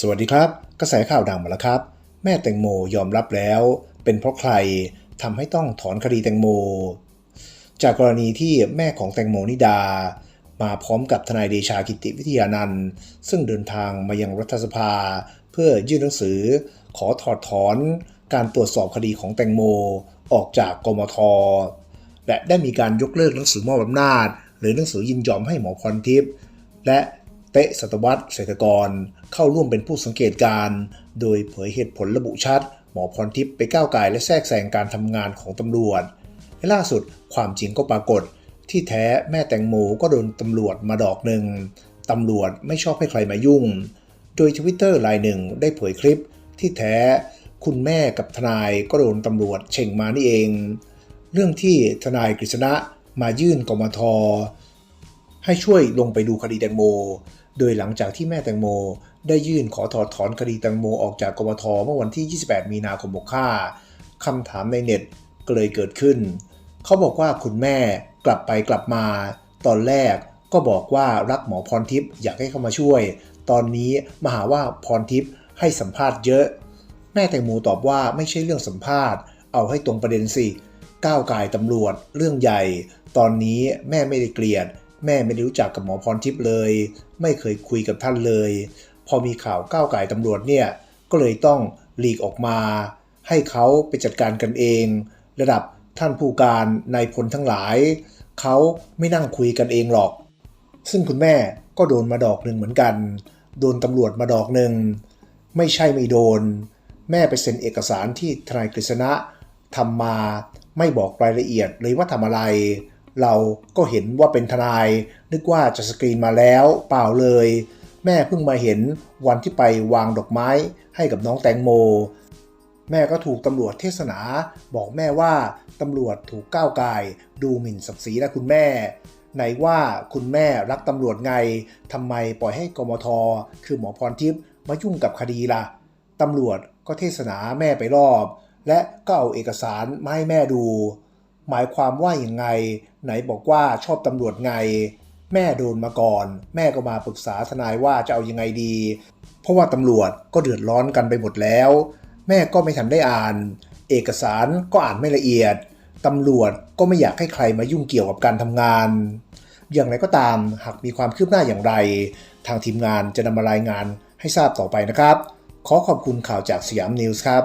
สวัสดีครับ กระแสข่าวดังมาแล้วครับ แม่แตงโมยอมรับแล้ว เป็นเพราะใครทำให้ต้องถอนคดีแตงโม จากกรณีที่แม่ของแตงโมนิดา มาพร้อมกับทนายเดชากิติวิทยานันท์ซึ่งเดินทางมายังรัฐสภา เพื่อยื่นหนังสือ ขอถอดถอนการตรวจสอบคดีของแตงโมออกจากกมท และได้มีการยกเลิกหนังสือมอบอำนาจ หรือหนังสือยินยอมให้หมอพรทิพย์และ เตะสัตวัตเศรษฐกร เข้าร่วมเป็นผู้สังเกตการณ์โดยเผยเหตุผลระบุชัด หมอพรทิพย์ไปก้าวไก่และแทรกแซงการทำงานของตำรวจและล่าสุดความจริงก็ปรากฏ ที่แท้แม่แตงโมก็โดนตำรวจมาดอกหนึ่งตำรวจไม่ชอบให้ใครมายุ่ง โดยทวิตเตอร์รายหนึ่งได้เผยคลิป ที่แท้คุณแม่กับทนายก็โดนตำรวจเช่งมานี่เอง เรื่องที่ทนายกฤษณะมายื่นกมท ให้ช่วยลงไปดูคดีแตงโม โดยหลังจากที่แม่แตงโม ได้ยื่นขอถอดถอนคดีแตงโมออกจากกมทเมื่อวันที่ 28 มีนาคม65คำถามในเน็ตก็เลยเกิดขึ้น เขาบอกว่าคุณแม่กลับไปกลับมา ตอนแรกก็บอกว่ารักหมอพรทิพย์อยากให้เข้ามาช่วย ตอนนี้มาหาว่าพรทิพย์ให้สัมภาษณ์เยอะ แม่แตงโมตอบว่าไม่ใช่เรื่องสัมภาษณ์ เอาให้ตรงประเด็นสิก้าวไก่ตำรวจเรื่องใหญ่ ตอนนี้แม่ไม่ได้เกลียด แม่ไม่ได้รู้จักกับหมอพรทิพย์เลย ไม่เคยคุยกับท่านเลย พอมีข่าวก้าวไก่ตำรวจเนี่ยก็เลยต้องหลีกออกมา ให้เขาไปจัดการกันเอง ระดับท่านผู้การนายพลทั้งหลาย เขาไม่นั่งคุยกันเองหรอก ซึ่งคุณแม่ก็โดนมาดอกหนึ่งเหมือนกัน โดนตำรวจมาดอกหนึ่ง ไม่ใช่ไม่โดน แม่ไปเซ็นเอกสารที่ทนายกฤษณะทำมาไม่บอกรายละเอียดเลยว่าทำอะไร เราก็เห็นว่าเป็นทนาย นึกว่าจะสกรีนมาแล้วเปล่าเลย แม่เพิ่งมาเห็นวันที่ไปวางดอกไม้ให้กับน้องแตงโม แม่ก็ถูกตำรวจเทศนา บอกแม่ว่าตำรวจถูกก้าวไก่ายดูหมิ่นศักดิ์ศรีนะคุณแม่ ไหนว่าคุณแม่รักตำรวจไงทำไมปล่อยให้กมท คือหมอพรทิพย์มายุ่งกับคดีล่ะตำรวจก็เทศนาแม่ไปรอบ และก็เอาเอกสารมาให้แม่ดู หมายความว่าอย่างไง ไหนบอกว่าชอบตำรวจไง แม่โดนมาก่อน แม่ก็มาปรึกษาทนายว่าจะเอายังไงดี เพราะว่าตำรวจก็เดือดร้อนกันไปหมดแล้ว แม่ก็ไม่ทันได้อ่าน เอกสารก็อ่านไม่ละเอียดตำรวจก็ไม่อยากให้ใครมายุ่งเกี่ยวกับการทำงาน อย่างไรก็ตามหากมีความคืบหน้าอย่างไร ทางทีมงานจะนำมารายงานให้ทราบต่อไปนะครับ ขอขอบคุณข่าวจากสยามนิวส์ครับ